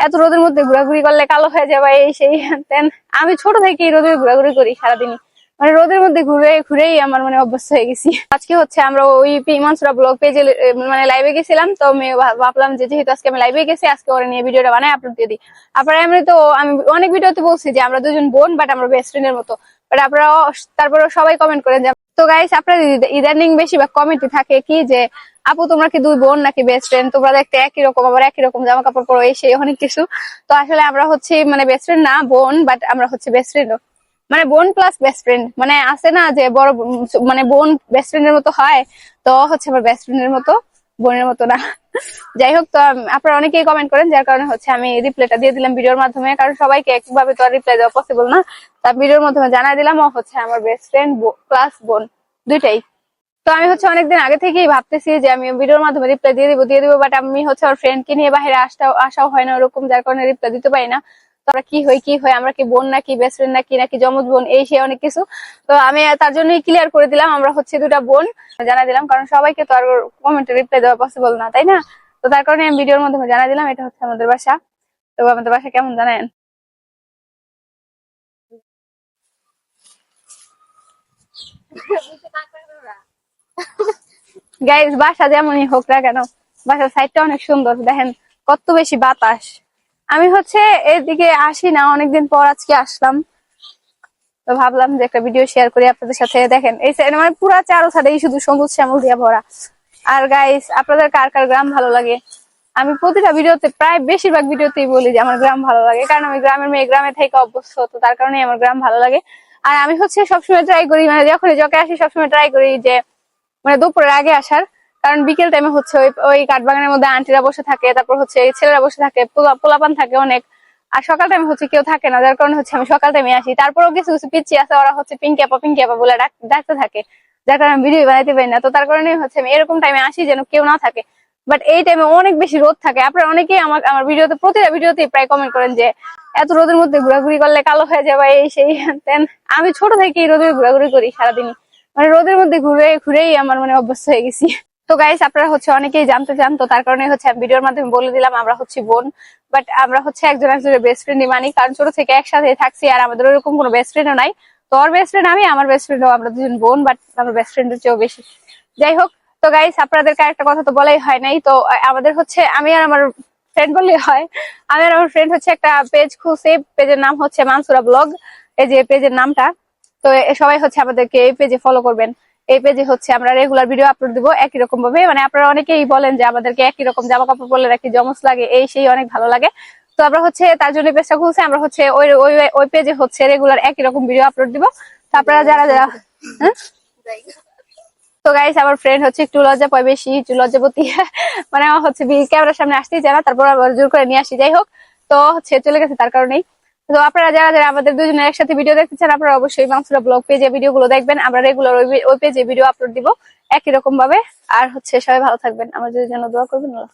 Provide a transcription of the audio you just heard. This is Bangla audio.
এত রোদের মধ্যে ঘোরাঘুরি করলে কালো হয়ে যাবে এই সেই তেন আমি ছোট থেকে এই রোদে ঘোরাঘুরি করি সারাদিনই। মানে রোদের মধ্যে ঘুরে, ঘুরেই আমার মানে অভ্যস্ত হয়ে গেছি। আজকে হচ্ছে আমরা ওই পিমানসুরা ব্লগ পেজে মানে লাইভে গেছিলাম, তো আমি ভাবলাম যে যেহেতু আজকে আমি লাইভে গেছি, আজকে ওরা নিয়ে ভিডিওটা বানাই আপলোড দিয়ে দিই। আপনারা এমনি তো, আমি অনেক ভিডিওতে বলছি যে আমরা দুজন বোন বাট আমরা বেস্ট ফ্রেন্ডের মতো। বাট আপনারা তারপরে সবাই কমেন্ট করেন যে তো গাইস আপনার ইদানিং বেশিরভাগ কমেন্টে থাকে কি যে, আপু, তোমরা কি দুই বোন নাকি বেস্ট ফ্রেন্ড তোমরা দেখতে একই রকম, আবার একই রকম জামা কাপড় পরো, এই সেই অনেক কিছু। তো আসলে আমরা হচ্ছে মানে বেস্ট ফ্রেন্ড না, বোন বাট আমরা হচ্ছে বেস্ট ফ্রেন্ড মানে বোন প্লাস বেস্ট ফ্রেন্ড মানে আছে না যে বড় মানে বোন বেস্ট ফ্রেন্ডের মতো হয়, তো হচ্ছে আমার বেস্ট ফ্রেন্ডের মতো। বোনের মতো না। যাই হোক, তো আপনারা অনেকেই কমেন্ট করেন, যার কারণে হচ্ছে আমি রিপ্লাইটা দিয়ে দিলাম ভিডিওর মাধ্যমে। কারণ সবাইকে একভাবে তো আর রিপ্লাই দেওয়া পসিবল না। তা ভিডিওর মাধ্যমে জানাই দিলাম, ও হচ্ছে আমার বেস্ট ফ্রেন্ড ক্লাস বোন, দুইটাই। তো আমি হচ্ছে অনেকদিন আগে থেকেই ভাবতেছি যে আমি ভিডিওর মাধ্যমে রিপ্লাই দিয়ে দিব দিয়ে দিব বাট আমি হচ্ছে আমার ফ্রেন্ড কে নিয়ে বাইরে আসাও আসাও হয় না ওরকম, যার কারণে রিপ্লাই দিতে পারি না। আমরা কি হই, কি হয় আমরা কি বোন নাকি বেস্ট ফ্রেন্ড নাকি নাকি জমজ বোন, এই সে অনেক কিছু। তো আমি তার জন্যই ক্লিয়ার করে দিলাম, আমরা হচ্ছে দুটা বোন জানা দিলাম, কারণ সবাইকে তো আর কমেন্টে রিপ্লাই দেওয়া পসিবল না, তাই না? তো তার কারণে আমি ভিডিওর মাধ্যমে জানা দিলাম, এটা হচ্ছে আমাদের বাসা। তো আমাদের বাসা কেমন জানেন? গাইজ বাসা যেমনই হোক না কেন, বাসার সাইডটা অনেক সুন্দর, দেখেন, কত বেশি বাতাস। আমি হচ্ছে এদিকে আসি না, অনেকদিন পর আজকে আসলাম। তো ভাবলাম যে একটা ভিডিও শেয়ার করি আপনাদের সাথে। দেখেন, এই side মানে পুরা চারো সাইডেই শুধু সবুজ শ্যামল দিয়া ভরা। আর গাইস আপনাদের কার কার গ্রাম ভালো লাগে? আমি প্রতিটা ভিডিওতে প্রায় বেশিরভাগ ভিডিওতেই বলি যে আমার গ্রাম ভালো লাগে। কারণ আমি গ্রামের মেয়ে, গ্রামে থেকে অভ্যস্ত, তো তার কারণে আমার গ্রাম ভালো লাগে। আর আমি হচ্ছে সবসময় ট্রাই করি মানে যখনই যকে আসি, সবসময় ট্রাই করি যে মানে দুপুরের আগে আসার। কারণ বিকেল টাইমে হচ্ছে ওই ওই কাঠবাগানের মধ্যে আন্টিরা বসে থাকে, তারপর হচ্ছে এই ছেলেরা বসে থাকে পোলাপান থাকে অনেক। আর সকাল টাইমে হচ্ছে কেউ থাকে না, যার কারণে হচ্ছে আমি সকাল টাইমে আসি। তারপরেও কিছু কিছু পিচ্ছি আছে, ওরা হচ্ছে পিঙ্কি আপা বলে ডাকতে থাকে। যার কারণে আমি ভিডিও বানাইতে পারি না। তো তার কারণে হচ্ছে আমি এরকম টাইমে আসি যেন কেউ না থাকে। বাট এই টাইমে অনেক বেশি রোদ থাকে। আপনারা অনেকেই আমার আমার ভিডিওতে প্রতিটা ভিডিওতেই প্রায় কমেন্ট করেন যে, এত রোদের মধ্যে ঘোরাঘুরি করলে কালো হয়ে যাবে, এই, সেই, তেন। আমি ছোট থেকেই রোদে ঘোরাঘুরি করি সারাদিনই। মানে রোদের মধ্যে ঘুরে ঘুরেই আমার মানে অভ্যস্ত হয়ে গেছি। তো গাইস আপনারা হচ্ছে অনেকেই জানতে চান, তো তার কারণে হচ্ছে আমি ভিডিওর মাধ্যমে বলে দিলাম, আমরা হচ্ছে বোন বাট আমরা হচ্ছে একজন একজনের বেস্ট ফ্রেন্ডই মানি, কারণ ছোট থেকে একসাথে থাকছি আর আমাদের ওরকম কোনো বেস্ট ফ্রেন্ডও নাই। তো ওর বেস্ট ফ্রেন্ড আমি, আমার বেস্ট ফ্রেন্ডও আমরা দুজন বোন বাট আমার বেস্ট ফ্রেন্ডের চেয়েও বেশি। যাই হোক, তো গাইস আপনাদেরকে একটা কথা তো বলাই হয় নাই, তো আমাদের হচ্ছে, আমি আর আমার ফ্রেন্ড বললেই হয়, আমি আর আমার ফ্রেন্ড হচ্ছে একটা পেজ খুলছি পেজের নাম হচ্ছে মানসুরা ব্লগ, এই যে পেজের নামটা, তো সবাই হচ্ছে আমাদেরকে এই পেজে ফলো করবেন। এই পেজে হচ্ছে আমরা রেগুলার ভিডিও আপলোড দিব একই রকম ভাবে। মানে আপনারা অনেকেই বলেন যে আমাদেরকে একই রকম জামা কাপড় পরলে নাকি জমস লাগে, এই সেই অনেক ভালো লাগে। তো আমরা হচ্ছে তার জন্য পেজটা খুলছে, আমরা হচ্ছে ওই ওই পেজে হচ্ছে রেগুলার একই রকম ভিডিও আপলোড দিব। তো আপনারা যারা যারা হ্যাঁ? তো গাইস আমার ফ্রেন্ড হচ্ছে একটু লজ্জা পায় বেশি, একটু লজ্জাপতি মানে আমার হচ্ছে ক্যামেরার সামনে আসতেই চায় না, তারপর আবার জোর করে নিয়ে আসি। যাই হোক, তো হচ্ছে চলে গেছে তার কারণেই। তো আপনারা যারা যারা আমাদের দুজনের একসাথে ভিডিও দেখতে চান, আপনারা অবশ্যই মাংসুরা ব্লগ পেজে ভিডিও গুলো দেখবেন। আমরা রেগুলার ওই পেজে ভিডিও আপলোড দিব। একই রকম ভাবে আর হচ্ছে সবাই ভালো থাকবেন। আমাদের জন্য দোয়া করবেন। আল্লাহ।